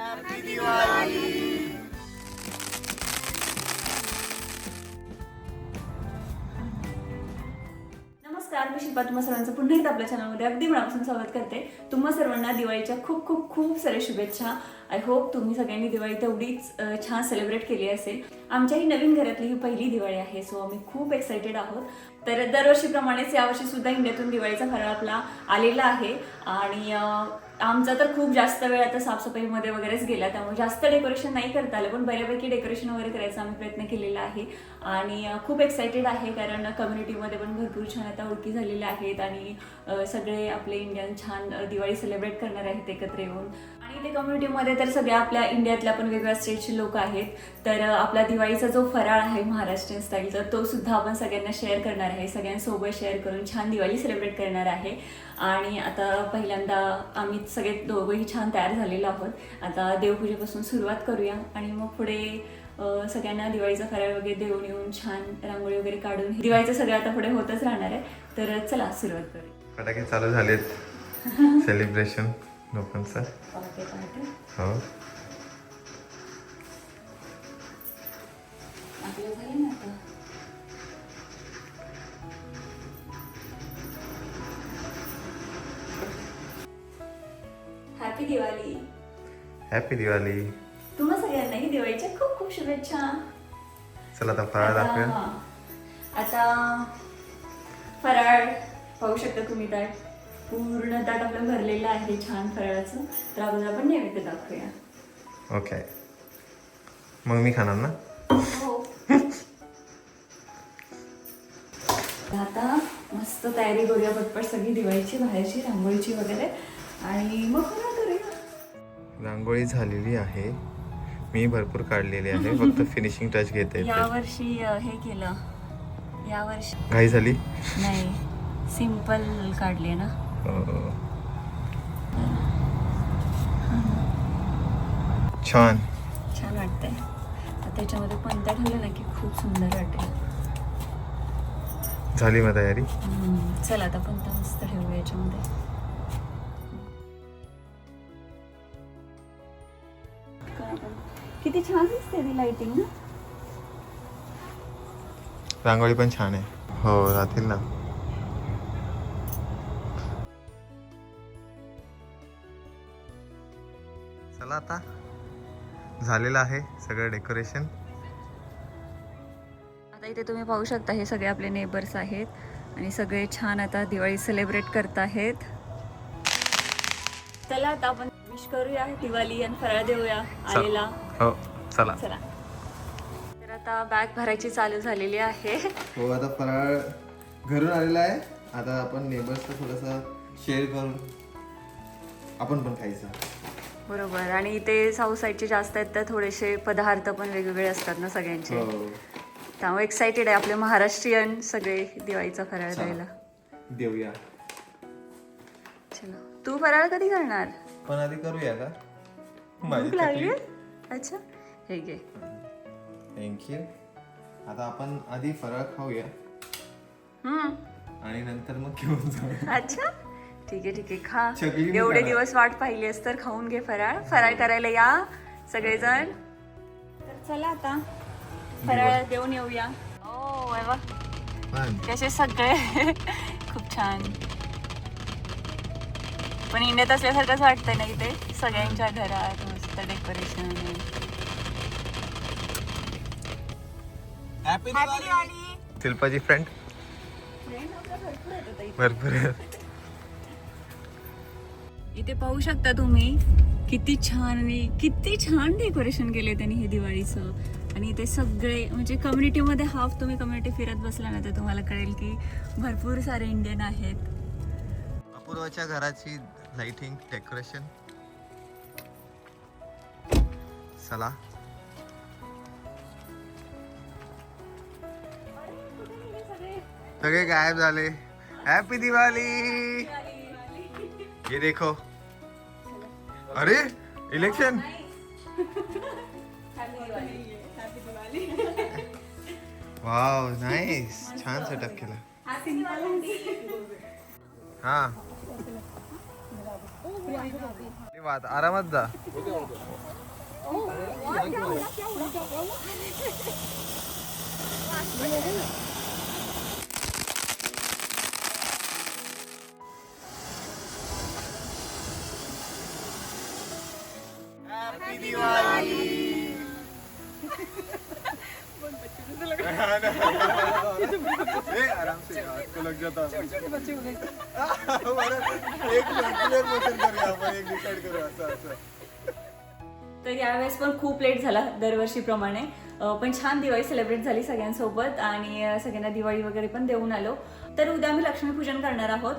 नमस्कार मी शिल्पा. तुम्हा सर्वांचं पुन्हा एकदा आपल्या चॅनलमध्ये अगदी मनापासून स्वागत करते. तुम्हा सर्वांना दिवाळीच्या खूप खूप खूप साऱ्या शुभेच्छा. आय होप तुम्ही सगळ्यांनी दिवाळी तेवढीच छान सेलिब्रेट केली असेल. आमच्याही नवीन घरातली ही पहिली दिवाळी आहे सो आम्ही खूप एक्सायटेड आहोत. तर दरवर्षीप्रमाणेच यावर्षी सुद्धा इंडियातून दिवाळीचा फराळ आपला आलेला आहे. आणि आमचा तर खूप जास्त वेळ आता साफसफाईमध्ये वगैरेच गेला त्यामुळे जास्त डेकोरेशन नाही करता आलं पण बऱ्यापैकी डेकोरेशन वगैरे करायचा आम्ही प्रयत्न केलेला आहे. आणि खूप एक्सायटेड आहे कारण कम्युनिटीमध्ये पण भरपूर छान आता ओळखी झालेल्या आहेत आणि सगळे आपले इंडियन छान दिवाळी सेलिब्रेट करणार आहेत एकत्र येऊन. ते कम्युनिटीमध्ये तर सगळ्या आपल्या इंडियातल्या पण वेगवेगळ्या स्टेटचे लोक आहेत. तर आपला दिवाळीचा जो फराळ आहे महाराष्ट्रीयन स्टाईलचा तो सुद्धा आपण सगळ्यांना शेअर करणार आहे. सगळ्यांसोबत शेअर करून छान दिवाळी सेलिब्रेट करणार आहे. आणि आता पहिल्यांदा आम्ही सगळे दोघंही छान तयार झालेलो आहोत. आता देवपूजेपासून सुरुवात करूया आणि मग पुढे सगळ्यांना दिवाळीचा फराळ वगैरे देऊन येऊन छान रांगोळी वगैरे काढून दिवाळीचं सगळं आता पुढे होतच राहणार आहे. तर चला सुरुवात करूया. फटाके चालू झालेत. सेलिब्रेशन लोकांचं हो हॅपी दिवाळी हॅपी दिवाळी तुम्हा सगळ्यांनाही दिवाळीच्या खूप खूप शुभेच्छा चला आता फराळ दाखवूया आता फराळ पाहू शकता तुम्ही ताट पूर्ण ताट आपलं भरलेलं आहे छान फराळाचं. तर अगोदर आपण नैवेद्य दाखवूया. ओके मग मी खाणार ना? हो. आता मस्त तयारी करूया पटपट सगळी दिवाळीची बाहेरची रांगोळीची वगैरे. आणि मग करूया. रांगोळी झालेली आहे. मी भरपूर काढलेली आहे. फक्त फिनिशिंग टच घेते या वर्षी अं, हे केलं. या वर्षी. घाई झाली? नाही. सिंपल काढले ना. छान. छान वाटतंय. त्याच्यामध्ये पंत्या ठेवलं ना की खूप सुंदर वाटेल. झाली मग तयारी? चला आता पंत्या मस्त ठेवू याच्यामध्ये. किती छान दिसते ती लाइटिंग ना. रांगोळी पण छान आहे. हो राहतील ना. चला आता. झालेलं आहे सगळं डेकोरेशन. आता इथे तुम्ही पाहू शकता हे सगळे आपले नेबर्स आहेत आणि सगळे छान आता दिवाळी सेलिब्रेट करत आहेत. चला आता आपण विश करूया दिवाळी आणि फराळ देऊया आलेला. हो चला. चला. तर आता बॅग भरायची चालू झालेली आहे. हो आता फराळ घरून आलेला आहे. आता आपण नेबर्सला थोडंसं शेअर करून आपण पण खायचं. बरोबर. आणि इथे साऊथ साईडचे जास्त आहेत तर थोडेसे पदार्थ पण वेगवेगळे असतात ना सगळ्यांचे. हो. त्यामुळे एक्साइटेड आहे आपले महाराष्ट्रीयन सगळे दिवाळीचा फराळ. द्यायला. देऊया. चला. तू फराळ कधी करणार? पण आधी करूया का? भूक लागली? अच्छा. हे घे. थँक्यू आता आपण आधी फराळ खाऊया. हम्म. आणि नंतर मग घेऊन जाऊया. अच्छा. ठीक आहे ठीक आहे. खा. एवढे. दिवस वाट पाहिली आहेस तर खाऊन घे फराळ. फराळ करायला या सगळेजण. तर चला आता फराळ देऊन येऊया. ओ वा पण कसे सगळे. खूप छान. पण इंडियात असल्यासारखंच वाटतंय ना इथे? सगळ्यांच्या घरात मस्त डेकोरेशन हॅपी दिवाळी शिल्पाची फ्रेंड भरपूर आहेत. इथे पाहू शकता तुम्ही किती छान आणि किती छान डेकोरेशन केले त्यांनी हे दिवाळीचं. आणि इथे सगळे म्हणजे कम्युनिटीमध्ये हाफ तुम्ही कम्युनिटी फिरत बसला ना तर तुम्हाला कळेल की भरपूर सारे इंडियन आहेत. अपूर्वाच्या घराची लाइटिंग डेकोरेशन चला. सगळे गायब झाले. हॅपी दिवाळी ये देखो। अरे इलेक्शन वाव नाईस छान सेटअप केला हा। वाद आरामात जा। ए, आराम से आपको लग जाता बरं, एक clear motion करूया आपण एक डिसाईड करू असं असं. तर यावेळेस पण खूप लेट झाला दरवर्षीप्रमाणे. पण छान दिवाळी सेलिब्रेट झाली सगळ्यांसोबत आणि सगळ्यांना दिवाळी वगैरे पण देऊन आलो. तर उद्या आम्ही लक्ष्मीपूजन करणार आहोत.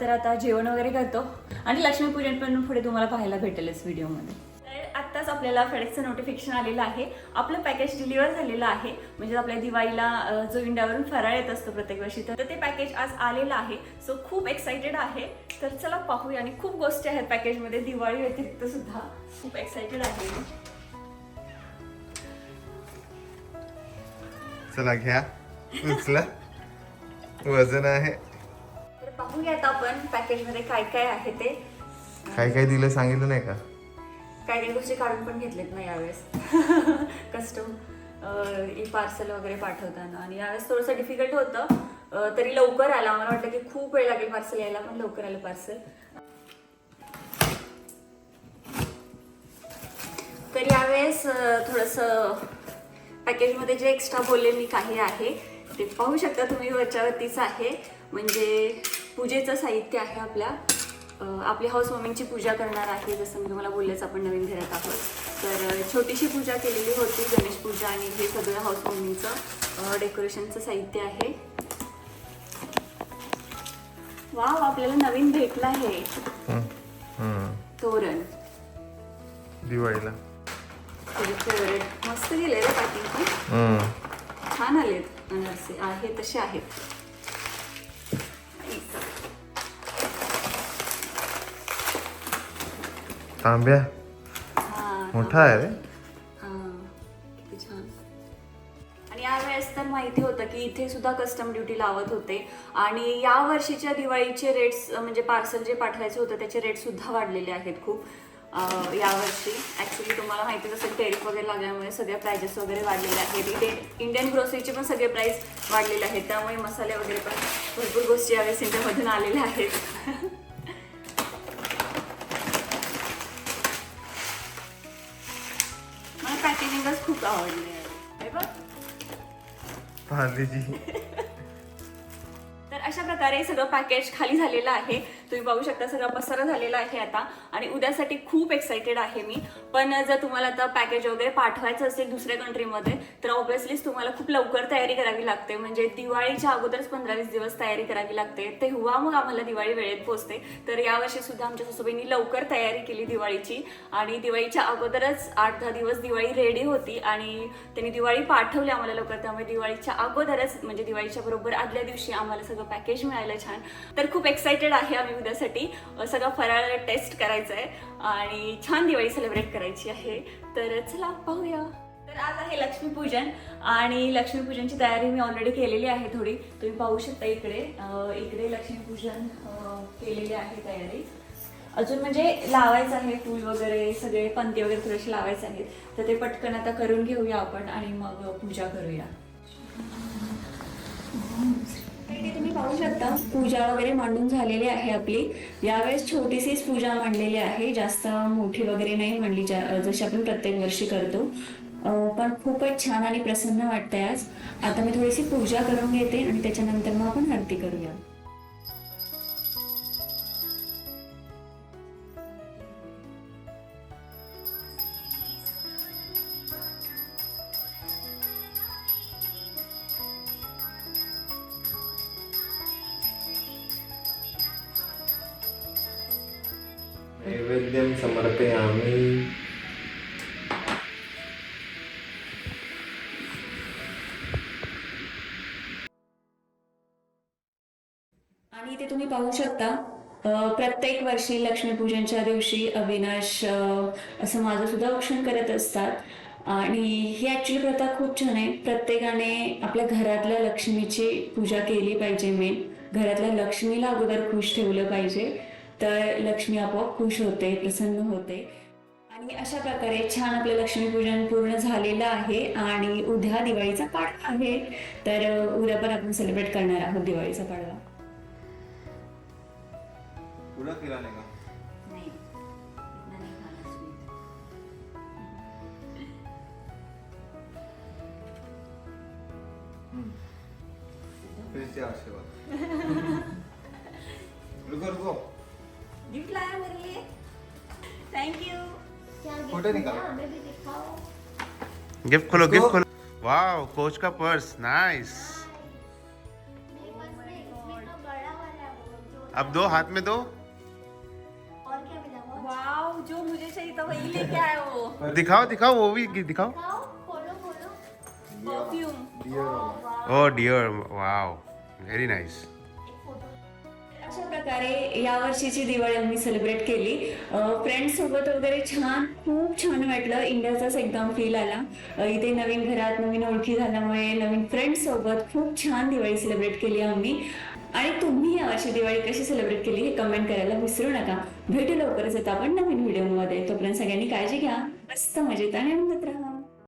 तर आता जेवण वगैरे करतो. आणि लक्ष्मीपूजन पण पुढे तुम्हाला पाहायला भेटेलच व्हिडिओमध्ये आत्ताच आपल्याला फेडेक्सचं नोटिफिकेशन आलेलं आहे. आपलं पॅकेज डिलिव्हर झालेलं आहे. म्हणजे आपल्या दिवाळीला जो इंडियावरून फराळ येत असतो प्रत्येक वर्षी तर ते पॅकेज आज आलेलं आहे. सो खूप एक्साइटेड आहे. तर चला पाहूया. आणि खूप गोष्टी आहेत पॅकेजमध्ये दिवाळी व्यतिरिक्त सुद्धा खूप एक्साइटेड आहे. चला घ्या. उचला. वजन आहे. तर पाहूया आता आपण पॅकेजमध्ये काय काय आहे ते. काय काय दिलं सांगितलं नाही का? काही काही गोष्टी काढून पण घेतलेत ना यावेळेस. कस्टम ई पार्सल वगैरे पाठवताना. आणि यावेळेस थोडंसं डिफिकल्ट होतं तरी लवकर आलं. मला वाटलं की खूप वेळ लागेल पार्सल यायला पण लवकर आलं पार्सल तर यावेळेस थोडंसं पॅकेजमध्ये जे एक्स्ट्रा बोलले मी काही आहे ते पाहू शकता तुम्ही वरच्यावरतीच आहे. म्हणजे पूजेचं साहित्य आहे आपल्या. आपली हाऊस मम्मींची पूजा करणार आहे जसं मी तुम्हाला बोललेच आपण नवीन घरात आहोत. तर छोटीशी पूजा केलेली होती गणेश पूजा आणि हे सगळं हाऊस मम्मींचं. डेकोरेशनचं साहित्य आहे. वाव आपल्याला नवीन भेटलं आहे. तोरण. दिवाळीला. मस्त गेले रे छान आलेत. अनारसे आहे तसे आहेत. तांब्या हा, मोठा आहे रे. हा, आणि यावेळेस तर माहिती होतं की इथे सुद्धा कस्टम ड्युटी लावत होते. आणि या वर्षीच्या दिवाळीचे रेट्स म्हणजे पार्सल जे पाठवायचे होते त्याचे रेट सुद्धा वाढलेले आहेत खूप. यावर्षी ॲक्च्युली तुम्हाला माहितीच असेल टेरिफ वगैरे लागल्यामुळे सगळे प्राइजेस वगैरे वाढलेले आहेत. इथे इंडियन ग्रोसरीचे पण सगळे प्राइस वाढलेले आहेत. त्यामुळे मसाले वगैरे पण भरपूर गोष्टी यावेळेस इंडियामधून आलेल्या आहेत. पॅकेजिंगच खूप आवडली आहे. हे बघ. पार्लेजी. तर अशा प्रकारे सगळं पॅकेज खाली झालेलं आहे. तुम्ही पाहू शकता सगळा पसारा झालेला आहे आता. आणि उद्यासाठी खूप एक्साइटेड आहे मी. पण जर तुम्हाला आता पॅकेज वगैरे पाठवायचं असेल दुसऱ्या कंट्रीमध्ये तर ऑब्व्हियसलीच तुम्हाला खूप लवकर तयारी करावी लागते. म्हणजे दिवाळीच्या अगोदरच पंधरा वीस दिवस तयारी करावी लागते. तेव्हा मग आम्हाला दिवाळी वेळेत पोहोचते. तर यावर्षी सुद्धा आमच्या सासूबाईंनी लवकर तयारी केली दिवाळीची. आणि दिवाळीच्या अगोदरच आठ दहा दिवस दिवाळी रेडी होती आणि त्यांनी दिवाळी पाठवली आम्हाला लवकर. त्यामुळे दिवाळीच्या अगोदरच म्हणजे दिवाळीच्या बरोबर आदल्या दिवशी आम्हाला सगळं पॅकेज मिळालं छान. तर खूप एक्साइटेड आहे आम्ही उद्यासाठी सगळा सगळं फराळ टेस्ट करायचं आहे आणि छान दिवाळी सेलिब्रेट करायची आहे. तर चला पाहूया. तर आज आहे लक्ष्मीपूजन आणि लक्ष्मीपूजनची तयारी मी ऑलरेडी केलेली आहे थोडी. तुम्ही पाहू शकता इकडे. इकडे लक्ष्मीपूजन केलेली आहे तयारी. अजून म्हणजे लावायचं आहे फूल वगैरे सगळे पंती वगैरे थोडेसे लावायचे आहेत. तर ते पटकन आता करून घेऊया आपण आणि मग पूजा करूया. इथे तुम्ही पाहू शकता पूजा वगैरे मांडून झालेली आहे आपली. यावेळेस छोटीशीच पूजा मांडलेली आहे जास्त मोठी वगैरे नाही मांडली जशी आपण प्रत्येक वर्षी करतो. पण खूपच छान आणि प्रसन्न वाटतंय आज. आता मी थोडीशी पूजा करून घेते आणि त्याच्यानंतर मग आपण आरती करूया. इथे तुम्ही पाहू शकता. प्रत्येक वर्षी लक्ष्मीपूजनच्या दिवशी अविनाश असं माझं सुद्धा औक्षण करत असतात. आणि ही ॲक्च्युली प्रथा खूप छान आहे. प्रत्येकाने आपल्या घरातल्या लक्ष्मीची पूजा केली पाहिजे मेन घरातल्या लक्ष्मीला अगोदर खुश ठेवलं पाहिजे. तर लक्ष्मी आपोआप खुश होते प्रसन्न होते. आणि अशा प्रकारे छान आपलं लक्ष्मीपूजन पूर्ण झालेलं आहे. आणि उद्या दिवाळीचा पाडवा आहे. तर उद्या पण आपण सेलिब्रेट करणार आहोत दिवाळीचा पाडवा. पुढं केला नाही का नाही नाही खाणार sweet. फ्रीजचे आशीर्वाद। रुको रुको। गिफ्ट लाया मेरे लिए। थँक्यू क्या gift फोटो मिला? निकालो। हमें भी दिखाओ। गिफ्ट खोलो तो- गिफ्ट खोलो। वाओ कोच का पर्स नाइस मेरे पास नहीं इसमें तो बड़ा वाला है वो जो अब दो हाथ में दो। जो मुझे चाहिए था वही लेके आए वो। दिखाओ दिखाओ वो भी दिखाओ। Perfume dear oh dear wow very nice एक फोटो अशा प्रकारे या वर्षीची दिवाळी आम्ही सेलिब्रेट केली. फ्रेंड्स सोबत वगैरे छान खूप छान वाटलं. इंडियाचाच एकदम फील आला. इथे नवीन घरात नवीन ओळखी झाल्यामुळे नवीन फ्रेंड्स सोबत खूप छान दिवाळी सेलिब्रेट केली आम्ही. आणि तुम्ही या वर्षी दिवाळी कशी सेलिब्रेट केली हे कमेंट करायला विसरू नका. भेटू लवकरच आता आपण नवीन व्हिडिओमध्ये तोपर्यंत सगळ्यांनी काळजी घ्या. मस्त मजेत आणि आनंदात राहा.